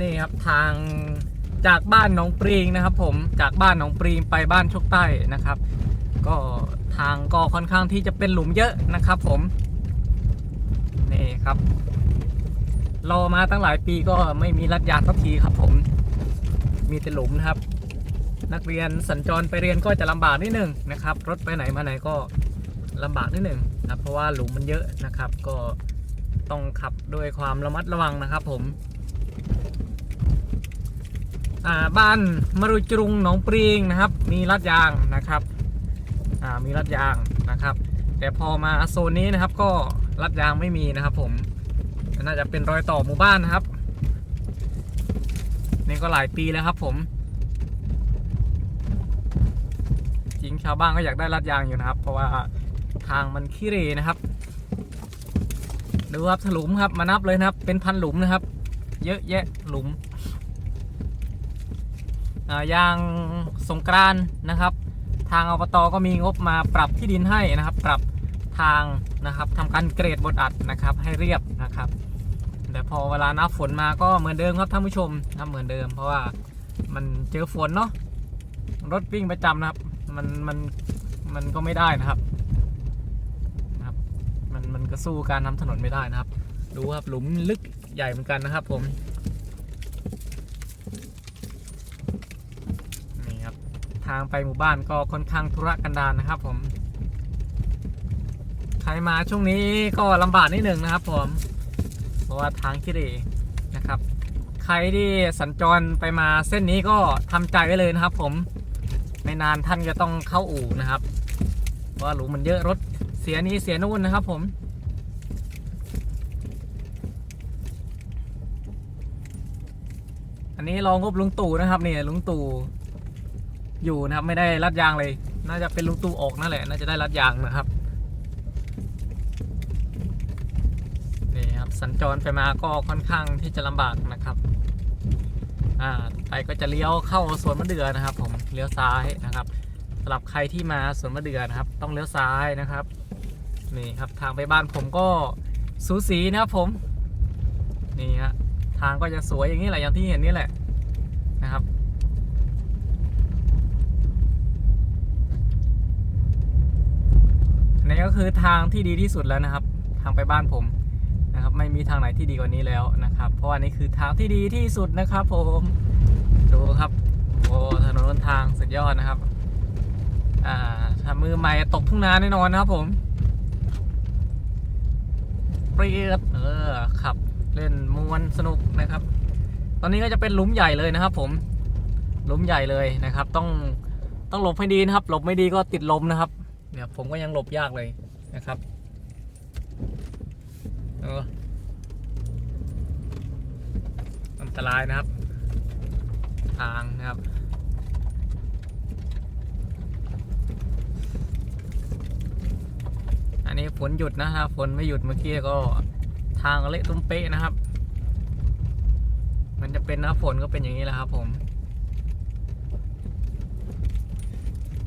นี่ครับทางจากบ้านหนองปรีงนะครับ ผมจากบ้านหนองปรีงไปบ้านโชคใต้นะครับ ก็ทางก็ค่อนข้างที่จะเป็นหลุมเยอะนะครับ ผมนี่ครับรอมาตั้งหลายปีก็ไม่มีรัดยางสักทีครับ ผม มีแต่หลุมนะครับ นักเรียนสัญจรไปเรียนก็จะลำบากนิดนึงนะครับ รถไปไหนมาไหนก็ลำบากนิดนึงนะเพราะว่าหลุมมันเยอะนะครับ ก็ ต้องขับด้วยความระมัดระวังนะครับผม อ่าบ้านมรุจรุงหนองปรีงนะครับ มีรัดยางนะครับ อ่ามีรัดยางนะครับ แต่พอมาโซนนี้นะครับ ก็รัดยางไม่มีนะครับผมน่าจะเป็นรอยต่อหมู่บ้านนะครับ นี่ก็หลายปีแล้วครับผม จริงชาวบ้านก็อยากได้รัดยางอยู่นะครับ เพราะว่าทางมันขี้เหรนะครับ ดูครับถลุมครับมานับเลยนะครับ เป็นพันหลุมนะครับ เยอะแยะหลุมยางสงกรานนะครับ ทางอบตก็มีงบมาปรับที่ดินให้นะครับ ปรับทางนะครับทำการเกรดบดอัดนะครับ ให้เรียบนะครับ แต่พอเวลาหน้าฝนมาก็เหมือนเดิมครับท่านผู้ชมนะเหมือนเดิม เพราะว่ามันเจอฝนเนาะรถวิ่งประจำนะครับ มันมันมันก็ไม่ได้นะครับ มันก็สู้การทำถนนไม่ได้นะครับ ดูครับหลุมลึกใหญ่เหมือนกันนะครับผมนี่ครับทางไปหมู่บ้านก็ค่อนข้างทุรกันดารนะครับ ผม ใครมาช่วงนี้ก็ลำบากนิดหนึ่งนะครับ ผมเพราะว่าทางขี้เรนะครับ ใครที่สัญจรไปมาเส้นนี้ก็ทำใจไว้เลยนะครับ ผมไม่นานท่านจะต้องเข้าอู่นะครับ เพราะว่าหลุมมันเยอะรถเสียนี้เสียนู่นนะครับผม อันนี้รองงบลุงตู่นะครับเนี่ยลุงตู่อยู่นะครับไม่ได้รัดยางเลย น่าจะเป็นลุงตู่ออกนั่นแหละน่าจะได้รัดยางนะครับนี่ครับสัญจรไปมาก็ค่อนข้างที่จะลำบากนะครับอ่าไปก็จะเลี้ยวเข้าสวนมะเดื่อนะครับผมเลี้ยวซ้ายนะครับสำหรับใครที่มาสวนมะเดื่อนะครับ ต้องเลี้ยวซ้ายนะครับนี่ครับทางไปบ้านผมก็สูสีนะครับผมนี่ฮะ ทางก็จะสวยอย่างนี้แหละอย่างที่เห็นนี่แหละนะครับ นี่ก็คือทางที่ดีที่สุดแล้วนะครับ ทางไปบ้านผมนะครับ ไม่มีทางไหนที่ดีกว่านี้แล้วนะครับ เพราะว่านี่คือทางที่ดีที่สุดนะครับผมดูครับโอ้ถนนบนทางสุดยอดนะครับอ่าถ้ามือใหม่ตกทุ่งนาแน่นอนนะครับผมเปรียดเออขับ เล่นมวนสนุกนะครับ ตอนนี้ก็จะเป็นหลุมใหญ่เลยนะครับ ผมหลุมใหญ่เลยนะครับ ต้องต้องหลบให้ดีนะครับหลบไม่ดีก็ติดลมนะครับ เนี่ยผมก็ยังหลบยากเลยนะครับเอออันตรายนะครับ ทางนะครับอันนี้ฝนหยุดนะครับฝนไม่หยุดเมื่อกี้ก็ ทางเละตุ้มเป๊ะนะครับ มันจะเป็นหน้าฝนก็เป็นอย่างนี้แหละครับผม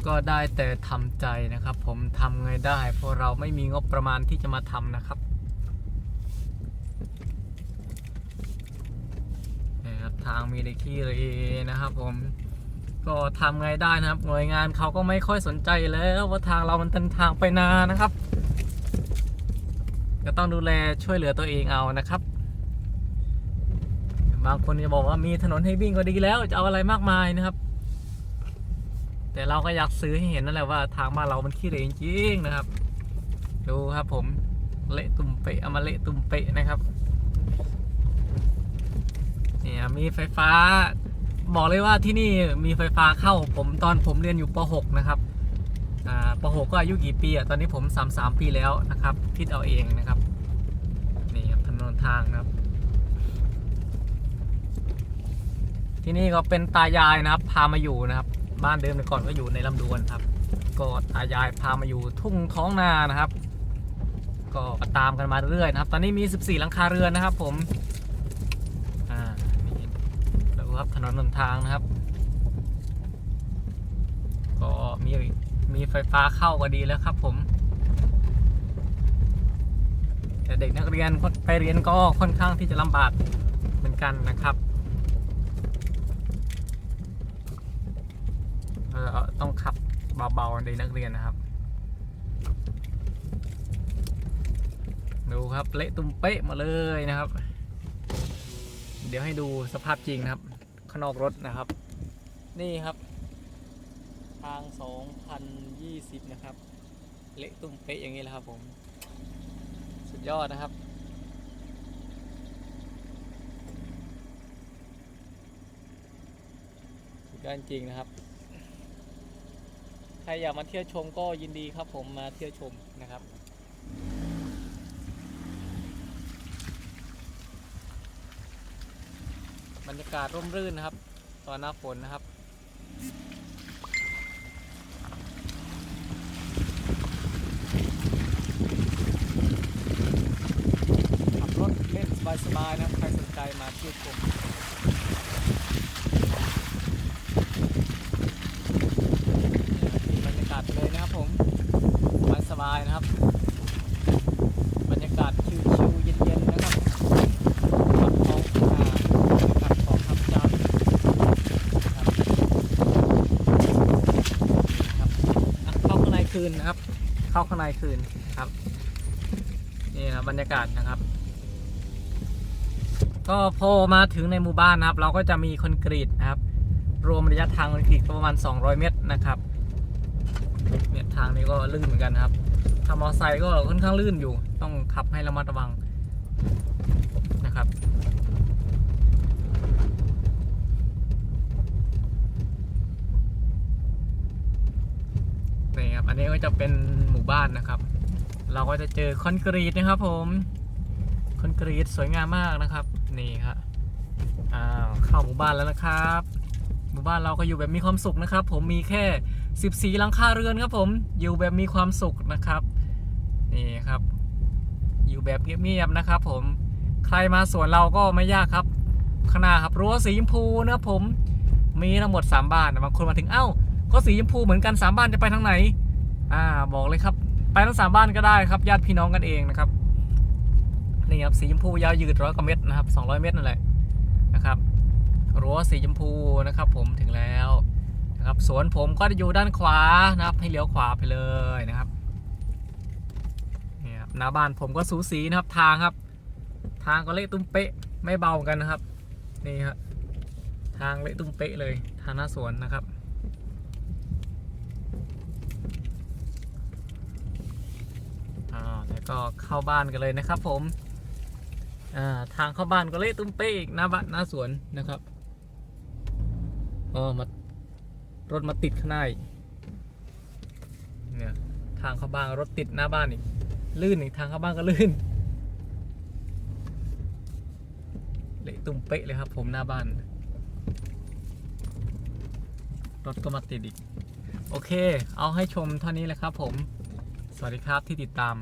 ก็ได้แต่ทำใจนะครับ ผมทำไงได้เพราะเราไม่มีงบประมาณที่จะมาทำนะครับนี่ครับทางมีเลขี้เลยนะครับ ผมก็ทำไงได้นะครับ หน่วยงานเขาก็ไม่ค่อยสนใจแล้วว่าทางเรามันเป็นทางไปนานะครับ ก็ต้องดูแลช่วยเหลือตัวเองเอานะครับ บางคนจะบอกว่ามีถนนให้วิ่งก็ดีแล้วจะเอาอะไรมากมายนะครับ แต่เราก็อยากซื้อให้เห็นนั่นแหละว่าทางบ้านเรามันขี้เหร่จริงๆนะครับ ดูครับผมเละตุ่มเปะเอามาเละตุ่มเปะนะครับเนี่ยมีไฟฟ้า บอกเลยว่าที่นี่มีไฟฟ้าเข้าผมตอนผมเรียนอยู่ป .6 นะครับ ป .6 ก็อายุกี่ปีอะตอนนี้ผม 33 ปีแล้วนะครับ คิดเอาเองนะครับ นี่ครับถนนทางนะครับ ที่นี่ก็เป็นตายายนะครับ พามาอยู่นะครับ บ้านเดิมแต่ก่อนก็อยู่ในลำดวนครับ ก็ตายายพามาอยู่ทุ่งท้องนานะครับ ก็ตามกันมาเรื่อยนะครับ ตอนนี้มี 14 หลังคาเรือนนะครับ ผมอ่านี่ดูครับถนนหนทางนะครับ ก็มี มีไฟฟ้าเข้าก็ดีแล้วครับผม แต่เด็กนักเรียนไปเรียนก็ค่อนข้างที่จะลำบากเหมือนกันนะครับเออต้องขับเบาๆเด็กนักเรียนนะครับ ดูครับเละตุ้มเป๊ะมาเลยนะครับ เดี๋ยวให้ดูสภาพจริงนะครับ ข้างนอกรถนะครับ นี่ครับาง 2020 นะครับ เละตุ้มเป๊ะอย่างนี้แหละครับผม สุดยอดนะครับ สุดยอดจริงนะครับ ใครอยากมาเที่ยวชมก็ยินดีครับผมมาเที่ยวชมนะครับบรรยากาศร่มรื่นนะครับ ตอนหน้าฝนนะครับขับรถเล่น สบายนะครับใครสนใจมาเที่ยวชมบรรยากาศเลยนะครับผมสบายๆนะครับ บรรยากาศชิวๆเย็นๆนะครับขับท้องนาขับของขับเจ้าครับนี่ครับเข้าข้างในคืนนะครับ เข้าข้างในคืนครับ นี่นะบรรยากาศนะครับ ก็พอมาถึงในหมู่บ้านนะครับ เราก็จะมีคอนกรีตนะครับ รวมระยะทางคอนกรีตประมาณ 200 เมตรนะครับเนี่ยทางนี้ก็ลื่นเหมือนกันครับถ้ามอเตอร์ไซค์ก็ค่อนข้างลื่นอยู่ ต้องขับให้ระมัดระวังนะครับนี่ครับอันนี้ก็จะเป็นหมู่บ้านนะครับ เราก็จะเจอคอนกรีตนะครับผมคอนกรีตสวยงามมากนะครับ นี่ครับอ้าวเข้าหมู่บ้านแล้วนะครับ หมู่บ้านเราก็อยู่แบบมีความสุขนะครับ ผมมีแค่ 14หลังคาเรือนครับผมอยู่แบบมีความสุขนะครับนี่ครับ อยู่แบบเงียบๆนะครับ ผมใครมาสวนเราก็ไม่ยากครับข้างหน้าครับรั้วสีชมพูนะครับผมมีทั้งหมด 3 บ้านบางคนมาถึงเอ้า ก็สีชมพูเหมือนกัน3บ้านจะไปทางไหนอ่าบอกเลยครับ ไปทั้งสามบ้านก็ได้ครับญาติพี่น้องกันเองนะครับ นี่ครับสีชมพูยาวยืดร้อยกว่าเมตรนะครับ200 เมตรนั่นแหละนะครับรั้วสีชมพูนะครับผมถึงแล้วนะครับสวนผมก็จะอยู่ด้านขวานะครับให้เลี้ยวขวาไปเลยนะครับนี่ครับหน้าบ้านผมก็สูสีนะครับทางครับ ทางก็เละตุ้มเป๊ะไม่เบากันนะครับนี่ครับทางเละตุ้มเป๊ะเลยทางหน้าสวนนะครับอ่าแล้วก็เข้าบ้านกันเลยนะครับผม ทางเข้าบ้านก็เละตุ้มเป๊ะอีกหน้าบ้านหน้าสวนนะครับอ๋อมารถมาติดข้างหน้าเนี่ยทางเข้าบ้านรถติดหน้าบ้านอีกลื่นอีกทางเข้าบ้านก็ลื่นเละตุ้มเป๊ะเลยครับ ผมหน้าบ้าน รถก็มาติดอีก โอเค เอาให้ชมเท่านี้แหละครับผม สวัสดีครับที่ติดตาม